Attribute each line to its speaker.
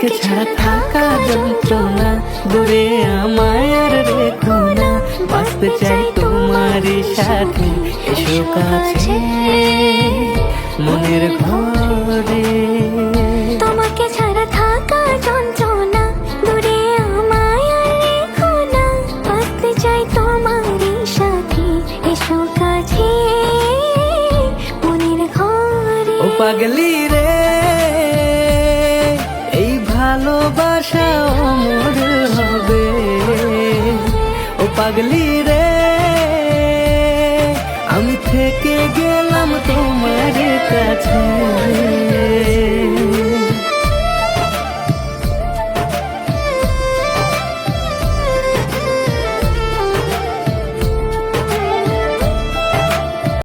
Speaker 1: তোমাকে ছাড়া থাকা যন্ত্রণা দূরে আমায় আর রেখো না। বাঁচতে চাই তোমারই সাথে এসো কাছে। মনের ঘরে।
Speaker 2: তোমাকে ছাড়া থাকা যন্ত্রণা দূরে আমায় আর রেখো না। বাঁচতে চাই তোমার সাথে এসো কাছে। মনের ঘরে।
Speaker 1: ও পাগলি রে। ভালোবাসা অমর হবে। ও পাগলি রে আমি থেকে গেলাম তোমার কাছে।